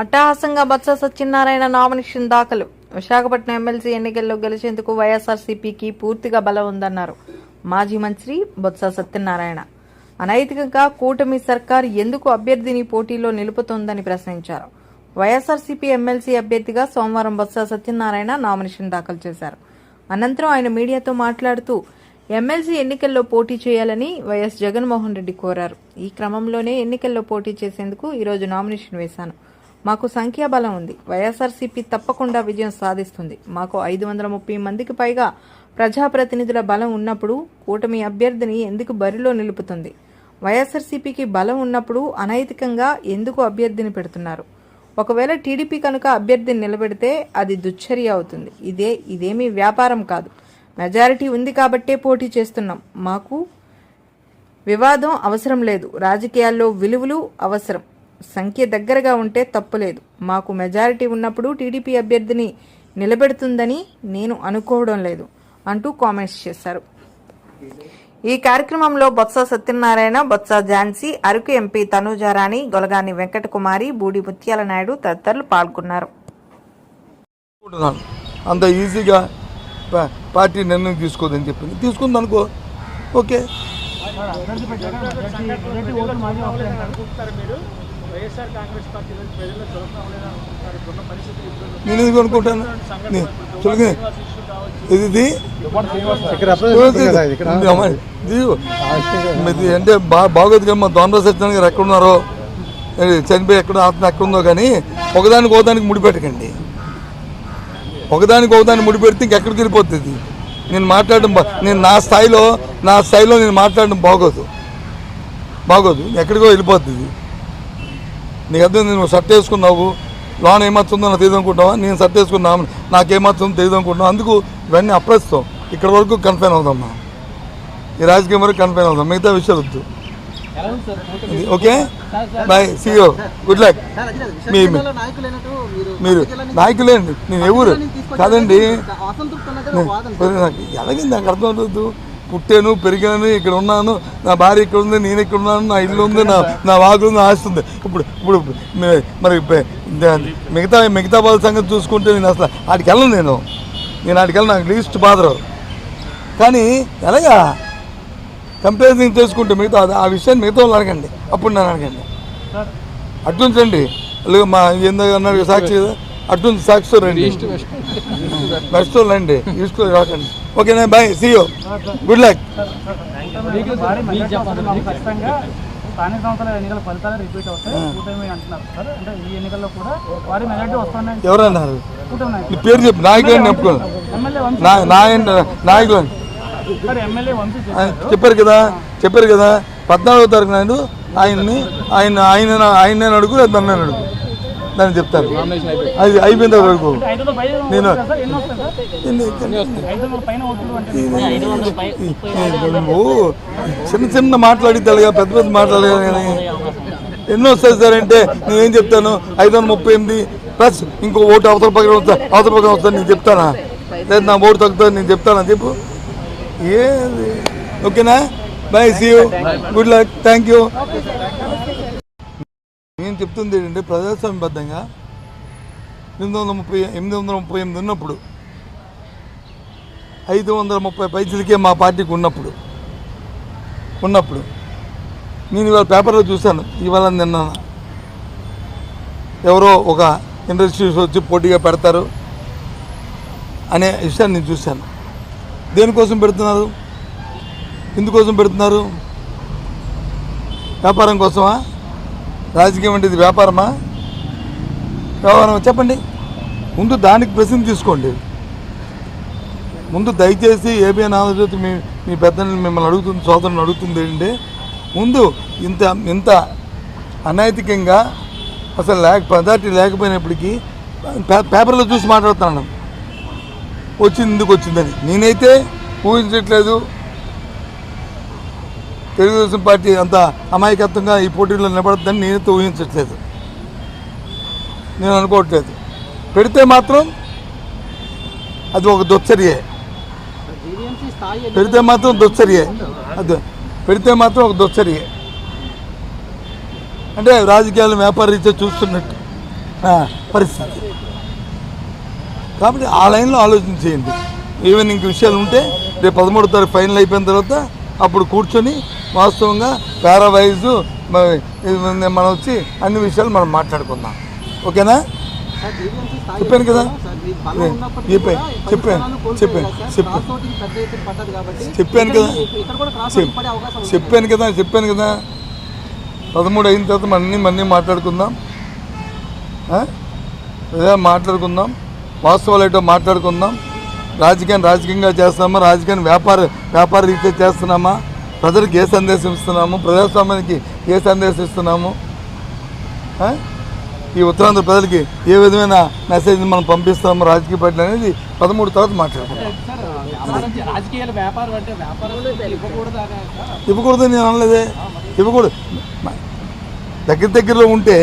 అట్టహాసంగా బొత్స సత్యనారాయణ నామినేషన్ దాఖలు. విశాఖపట్నం ఎమ్మెల్సీ ఎన్నికల్లో గెలిచేందుకు వైఎస్ఆర్సీపీకి పూర్తిగా బలం ఉందన్నారు మాజీ మంత్రి బొత్స సత్యనారాయణ. అనైతికంగా కూటమి సర్కార్ ఎందుకు అభ్యర్థిని పోటీలో నిలుపుతోందని ప్రశ్నించారు. వైఎస్ఆర్సీపీ ఎమ్మెల్సీ అభ్యర్థిగా సోమవారం బొత్స సత్యనారాయణ నామినేషన్ దాఖలు చేశారు. అనంతరం ఆయన మీడియాతో మాట్లాడుతూ ఎమ్మెల్సీ ఎన్నికల్లో పోటీ చేయాలని వైఎస్ జగన్మోహన్ రెడ్డి కోరారు. ఈ క్రమంలోనే ఎన్నికల్లో పోటీ చేసేందుకు ఈరోజు నామినేషన్ వేశాను. మాకు సంఖ్యాబలం ఉంది. వైఎస్ఆర్సీపీ తప్పకుండా విజయం సాధిస్తుంది. మాకు ఐదు వందల ముప్పై మందికి పైగా ప్రజాప్రతినిధుల బలం ఉన్నప్పుడు కూటమి అభ్యర్థిని ఎందుకు బరిలో నిలుపుతుంది? వైఎస్ఆర్సీపీకి బలం ఉన్నప్పుడు అనైతికంగా ఎందుకు అభ్యర్థిని పెడుతున్నారు? ఒకవేళ టీడీపీ కనుక అభ్యర్థిని నిలబెడితే అది దుశ్చర్య అవుతుంది. ఇదే ఇదేమీ వ్యాపారం కాదు. మెజారిటీ ఉంది కాబట్టే పోటీ చేస్తున్నాం. మాకు వివాదం అవసరం లేదు. రాజకీయాల్లో విలువలు అవసరం. సంఖ్య దగ్గరగా ఉంటే తప్పులేదు. మాకు మెజారిటీ ఉన్నప్పుడు టీడీపీ అభ్యర్థిని నిలబెడుతుందని నేను అనుకోవడం లేదు అంటూ కామెంట్స్ చేశారు. ఈ కార్యక్రమంలో బొత్స సత్యనారాయణ బొత్స ఝాన్సీ అరకు ఎంపీ తనూజారాణి గొలగాని వెంకటకుమారి బూడి ముత్యాల నాయుడు తదితరులు పాల్గొన్నారు. అంత ఈజీగా పార్టీ నిర్ణయం తీసుకోదని చెప్పింది. తీసుకుంది అనుకో. ఓకే. నేను అనుకుంటాను? ఇది ఇది? అమ్మాయి, ఇది ఇది అంటే బా బాగోదు కదా మా దొండ సత్యనారాయణ గారు ఎక్కడున్నారో చనిపోయి ఎక్కడ ఆత్మ ఎక్కడుందో కానీ ఒకదానికి ఒకదానికి ముడిపెట్టకండి. ఒకదానికి ఒకదాన్ని ముడిపెడితే ఇంకెక్కడికి వెళ్ళిపోతుంది? నేను మాట్లాడడం బా- నేను నా స్థాయిలో నా స్థాయిలో నేను మాట్లాడడం బాగోదు. బాగోదు. ఎక్కడికో వెళ్ళిపోతుంది. నీకు అర్థం నువ్వు షర్ట్ వేసుకున్నావు? లోన్ ఏమవుతుందో నాకు తెలియదు అనుకుంటావా నేను షర్ట్ వేసుకున్నావు నాకేమవుతుందో తెలియదు అనుకుంటున్నావు అందుకు ఇవన్నీ అప్రస్తుతం. ఇక్కడ వరకు కన్ఫైన్ అవుదాం మనం. ఈ రాజకీయం వరకు కన్ఫైన్ అవుదాం. మిగతా విషయాలు వద్దు. Okay. Bye CO good luck. మీ మీరు నాయకులేండి. నేను ఎవరు కాదండి. మరి నాకు ఎలాగే నాకు అర్థం అవుతుంది పుట్టాను పెరిగాను ఇక్కడ ఉన్నాను నా భార్య ఇక్కడ ఉంది నేను ఇక్కడ ఉన్నాను నా ఇల్లు ఉంది నా నా వాగు ఉంది ఆస్తి ఉంది. ఇప్పుడు ఇప్పుడు మరి మిగతా మిగతా వాళ్ళ సంగతి చూసుకుంటే నేను అసలు ఆడికి వెళ్ళను నేను. నేను ఆడికి వెళ్ళను నాకు లీస్ట్ బాధరు కానీ ఎలాగా? కంపారిజన్ చేసుకుంటే మిగతా ఆ విషయాన్ని మిగతా వాళ్ళు అడగండి. అప్పుడు నన్ను అడగండి. అట్లుంచండి అలాగే మా ఏందో అన్నారు సాక్షి అట్లుంచి సాక్షితో రండి. బెస్ట్ రండి. ఈస్ట్ రాకండి. ఓకేనా bye see you good luck భారీ మెజార్టీ వస్తుంది మాకు ఖచ్చితంగా స్థానిక సంస్థల ఎన్నికల ఫలితాలు రిపీట్ అవుతాయి. కూటమి అంటున్నారు సార్. అంటే ఈ ఎన్నికల్లో కూడా భారీ మెజార్టీ వస్తుందని ఎవరన్నారు? కూటమి నాయకులు పేరు చెప్పు. నాయకులని చెప్పుకోను ఎమ్మెల్యే వంశీ నా నాయన నాయకులని సార్ ఎమ్మెల్యే వంశీ ఆయన చెప్పారు. కదా. చెప్పారు కదా. పద్నాలుగో తారీఖు నాడు ఆయన్ని ఆయన ఆయన ఆయన అడుగు లేదా నన్ను అడుగు? దాన్ని చెప్తాను అది అయిపోయిన వరకు నేను- నువ్వు చిన్న చిన్న మాట్లాడిద్దాలుగా పెద్ద పెద్ద మాట్లాడగా కానీ ఎన్నో వస్తాయి సార్ అంటే నేనేం చెప్తాను? ఐదు వందల ముప్పై ఎనిమిది ప్లస్ ఇంకో ఓటు అవతల పక్కన వస్తా అవతల పక్కన వస్తాను నేను చెప్తానా? లేదు నా ఓటు తగ్గుతుంది నేను చెప్తానా? చెప్పు. ఏది? ఓకేనా? Bye see you good luck thank you చెప్తుంది ఏంటంటే ప్రజాస్వామ్యబద్ధంగా ఎనిమిది వందల ముప్పై ఎనిమిది వందల ముప్పై ఎనిమిది ఉన్నప్పుడు ఐదు వందల ముప్పై పైసలకే మా పార్టీకి ఉన్నప్పుడు ఉన్నప్పుడు నేను ఇవాళ పేపర్లో చూశాను ఇవాళ నిన్న ఎవరో ఒక ఇండస్ట్రీస్ వచ్చి పోటీగా పెడతారు అనే విషయాన్ని నేను చూశాను. దేనికోసం పెడుతున్నారు? ఎందుకోసం పెడుతున్నారు? వ్యాపారం కోసమా? రాజకీయం అంటే ఇది వ్యాపారమా? వ్యవహారం చెప్పండి. ముందు దానికి ప్రశ్న తీసుకోండి. ముందు దయచేసి ఏబిఎన్ ఆంధ్రజ్యోతి మీ మీ పెద్దల్ని మిమ్మల్ని అడుగుతుంది సోదరుని అడుగుతుంది ఏంటంటే ముందు ఇంత ఇంత అనైతికంగా అసలు లేక పదార్థి లేకపోయినప్పటికీ పేపర్లో చూసి మాట్లాడుతున్నాను. వచ్చింది ఎందుకు వచ్చిందని. నేనైతే ఊహించట్లేదు. తెలుగుదేశం పార్టీ అంత అమాయకత్వంగా ఈ పోటీలో నిలబడద్దని నేనైతే ఊహించట్లేదు. నేను అనుకోవట్లేదు. పెడితే మాత్రం అది ఒక దుచ్చర్యే. పెడితే మాత్రం దుచ్చర్యే. అది పెడితే మాత్రం ఒక దుచ్చర్యే. అంటే రాజకీయాలు వ్యాపార రీత్యా చూస్తున్నట్టు. పరిస్థితి. కాబట్టి ఆ లైన్లో ఆలోచన చేయండి. ఈవెన్ ఇంక విషయాలు ఉంటే రేపు పదమూడో తారీఖు ఫైనల్ అయిపోయిన తర్వాత అప్పుడు కూర్చొని వాస్తవంగా పారావైజ్ మనం వచ్చి అన్ని విషయాలు మనం మాట్లాడుకుందాం. ఓకేనా? చెప్పాను కదా? చెప్పాను చెప్పాను చెప్పాను. చెప్పాను కదా. చెప్పాను కదా చెప్పాను కదా. పదమూడు అయిన తర్వాత మన్నీ మన్నీ మాట్లాడుకుందాం? అదే మాట్లాడుకుందాం. వాస్తవాలు ఏంటో మాట్లాడుకుందాం. రాజకీయాన్ని రాజకీయంగా చేస్తున్నామా? రాజకీయాన్ని వ్యాపార వ్యాపార రీత్యా చేస్తున్నామా? ప్రజలకు ఏ సందేశం ఇస్తున్నాము? ప్రజాస్వామ్యానికి ఏ సందేశం ఇస్తున్నాము? ఈ ఉత్తరాంధ్ర ప్రజలకి ఏ విధమైన మెసేజ్ మనం పంపిస్తున్నాము రాజకీయ పార్టీలు అనేది పదమూడు తర్వాత వ్యాపారం ఇవ్వకూడదు నేను అనలేదే. ఇవ్వకూడదు. దగ్గర దగ్గరలో ఉంటే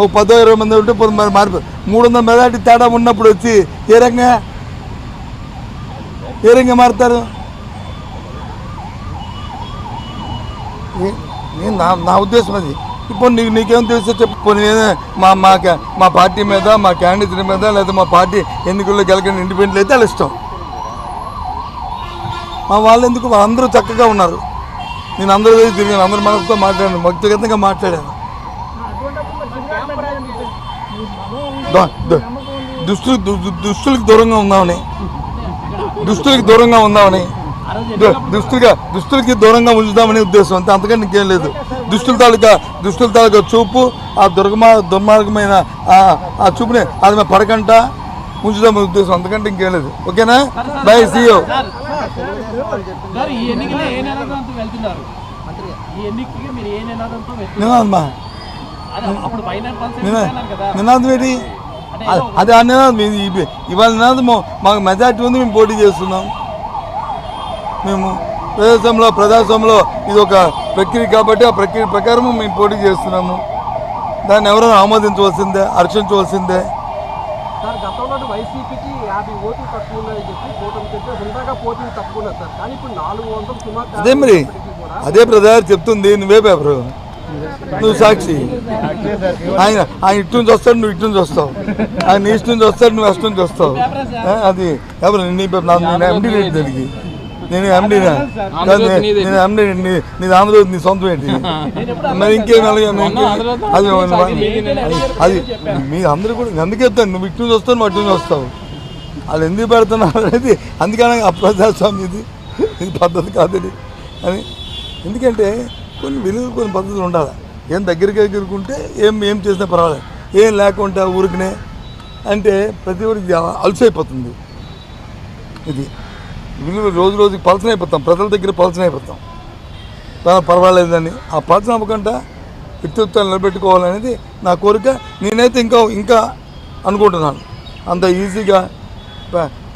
ఒక పదో ఇరవై మంది ఉంటే పది మంది మారిపోయి మూడు వందల మెజార్టీ తేడా ఉన్నప్పుడు వచ్చి ఏ రకంగా ఏ రకంగా మారుతారు? నేను నా నా ఉద్దేశం అది. ఇప్పుడు నీకు నీకేం తెలుసో చెప్పు. మా మా మా పార్టీ మీద మా క్యాండిడేట్ మీద లేదా మా పార్టీ ఎన్నికల్లో గెలకని ఇండిపెండెంట్ అయితే వాళ్ళ ఇష్టం. మా వాళ్ళు ఎందుకు? వాళ్ళందరూ చక్కగా ఉన్నారు. నేను అందరూ తిరిగాను. అందరి మనసుతో మాట్లాడాను. వ్యక్తిగతంగా మాట్లాడాను. దుస్తులు దుస్తులకు దూరంగా ఉందామని దుస్తులకి దూరంగా ఉందామని. దుస్తులుగా దుస్తులకి దూరంగా ఉంచుదామనే ఉద్దేశం. అంతే అంతకంటే ఇంకేం లేదు. దుస్తుల తాలూకా దుస్తుల తాలూకా చూపు ఆ దుర్గమా దుర్మార్గమైన ఆ చూపుని అది మీద పడకంట ఉంచుదామనే ఉద్దేశం. అంతకంటే ఇంకేం లేదు. ఓకేనా? బై సీఓ నినాదమ్మా నినాదం ఏంటి? అది ఇవి- ఇవాళ మాకు మెజార్టీ ఉంది మేము పోటీ చేస్తున్నాం. మేము ప్రజాస్వామ్యంలో ప్రజాస్వామ్యంలో ఇది ఒక ప్రక్రియ కాబట్టి ఆ ప్రక్రియ ప్రకారం మేము పోటీ చేస్తున్నాము. దాన్ని ఎవరైనా ఆమోదించవలసిందే హర్షించవలసిందే సార్ గతంలో వైసీపీకి యాభై ఓట్లు తక్కువ ఉన్నాయని చెప్పి కూటమి చెప్పి హుందాగా పోటీ తక్కువ ఉన్నది సార్. కానీ ఇప్పుడు నాలుగు వందలు సుమారు అదే మరి అదే ప్రజలు చెప్తుంది నువ్వే పేపరు. నువ్వు సాక్షి. ఆయన ఆయన ఇటు నుంచి వస్తాడు నువ్వు ఇటు నుంచి వస్తావు. ఆయన ఈస్ట్ నుంచి వస్తాడు నువ్వు వెస్ట్ నుంచి వస్తావు. అది ఎవరు? నీ నేను ఎండి రేట్ దానికి నేను ఎండి నేను ఎండి నీ ఆంధ్రజ్యోతి నీ సొంతం ఏంటి? మరి ఇంకేం అలాగే మరి ఇంకేం? అది అది మీ అందరూ కూడా అందుకే చెప్తాను నువ్వు ఇటు నుంచి వస్తావు నువ్వు అటు నుంచి వస్తావు. వాళ్ళు ఎందుకు పెడుతున్నారు అనేది అందుకని అప్రజాస్వామ్యం ఇది. ఇది పద్ధతి కాదని అని ఎందుకంటే కొన్ని విలువలు కొన్ని పద్ధతులు ఉండాలి. ఏం దగ్గరికి దగ్గరకుంటే ఏం ఏం చేసినా పర్వాలేదు. ఏం లేకుండా ఊరికనే అంటే ప్రతి ఒక్కరికి అలసైపోతుంది. ఇది విలువ రోజు రోజుకి పలసన అయిపోతాం. ప్రజల దగ్గర పలసన అయిపోతాం. పర్వాలేదని ఆ పలసన అవ్వకుండా వ్యక్తిత్వాన్ని నిలబెట్టుకోవాలనేది నా కోరిక. నేనైతే ఇంకా ఇంకా అనుకుంటున్నాను. అంత ఈజీగా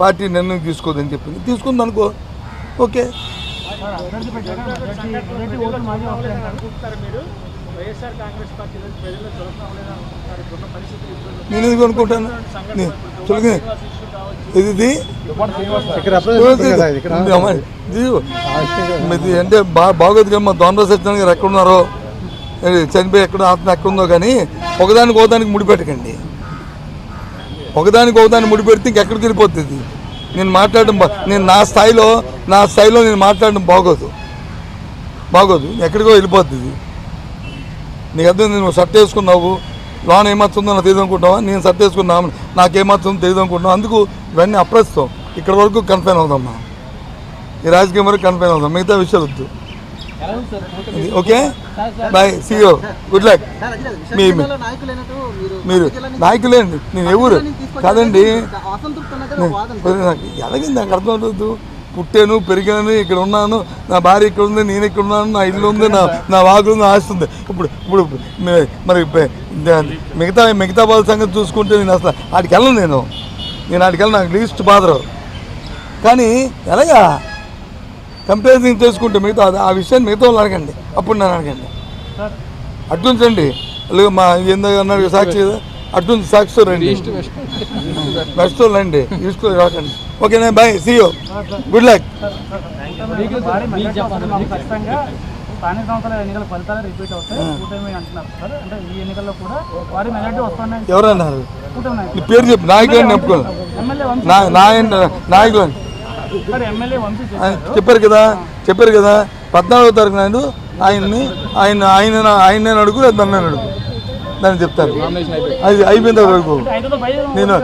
పార్టీ నిర్ణయం తీసుకోదని చెప్పింది తీసుకుంది అనుకో ఓకే. నేను ఎందుకు అనుకుంటాను చూడగా ఇది ఇది ఇది అంటే బా బాగోదు కమ్మా దొండ సత్యనారాయణ గారు ఎక్కడున్నారో చనిపోయి ఎక్కడ ఆత్మ ఎక్కడుందో కానీ ఒకదానికి ఒకదానికి ముడిపెట్టకండి. ఒకదానికి ఒకదాన్ని ముడిపెడితే ఇంకెక్కడికి వెళ్ళిపోతుంది? నేను మాట్లాడడం బా- నేను నా స్థాయిలో నా స్థాయిలో నేను మాట్లాడడం బాగోదు. బాగోదు. ఎక్కడికో వెళ్ళిపోతుంది నీకు అర్థం నువ్వు షర్ట్ వేసుకున్నావు. లోన్ ఏమవుతుందో నాకు తెలియదు అనుకుంటావా నేను షర్ట్ వేసుకున్నావు నాకేమవుతుందో తెలియదు అనుకుంటున్నావు? అందుకు ఇవన్నీ అప్రస్తుతం. ఇక్కడ వరకు కన్ఫైన్ అవుదామ్మా ఈ రాజకీయం వరకు కన్ఫైన్ అవుదాం. మిగతా విషయాలు వద్దు? ఇది okay? Bye. See you good luck మీ- మీరు నాయకులేండి. నేను ఎవరు. కాదండి. నాకు ఎలాగే నాకు అర్థం అవుతుంది పుట్టాను పెరిగాను ఇక్కడ ఉన్నాను నా భార్య ఇక్కడ ఉంది నేను ఇక్కడ ఉన్నాను నా ఇల్లు ఉంది నా నా వాగులు ఉంది ఆస్తి ఉంది. ఇప్పుడు ఇప్పుడు మరి మిగతా మిగతా వాళ్ళ సంగతి చూసుకుంటే నేను అసలు ఆడికి వెళ్ళను నేను. నేను ఆడికి వెళ్ళను నాకు లీస్ట్ బాధరు కానీ ఎలాగా? కంపారిజన్ చేసుకుంటే మిగతా ఆ విషయాన్ని మిగతా వాళ్ళు అడగండి. అప్పుడు నన్ను అడగండి. లేదు మా ఏందో అన్నారు కదా, సాక్షి కదా అట్టుంచి సాక్షితో రండి వెస్ట్ రండి ఈస్ట్ రాకండి. ఓకేనా బాయ్. సీయో గుడ్ లక్ మీకు భారీ మెజార్టీ వస్తుంది మాకు ఖచ్చితంగా స్థానిక సంస్థల ఎన్నికల ఫలితాలు రిపీట్ అవుతాయి. కూటమి అంటున్నారు సార్. అంటే ఈ ఎన్నికల్లో కూడా వారి మెజార్టీ వస్తున్నాయి. ఎవరన్నారు? నాయకులు. నీ పేరు చెప్పు. నాయకులని చెప్పుకోను ఎమ్మెల్యే వంశీ నా నాయన నాయకులని సార్ ఎమ్మెల్యే వంశీ ఆయన చేశారు చెప్పారు కదా. చెప్పారు కదా. పద్నాలుగో తారీఖు నాడు ఆయన్ని ఆయన ఆయన ఆయన అడుగు లేదా నన్ను అడుగు. దాన్ని చెప్తారు. అది అయిపోయిన తర్వాత నేను-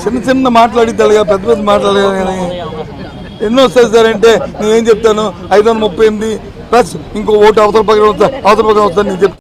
చిన్న చిన్న మాట్లాడిద్దాలుగా పెద్ద పెద్ద మాట్లాడగా కానీ ఎన్నో వస్తాయి సార్ అంటే నేనేం చెప్తాను? ఐదు వందల ముప్పై ఎనిమిది ప్లస్ ఇంకో ఓటు అవతల పక్కన వస్తా అవతల పక్కన వస్తాను నేను చెప్తాను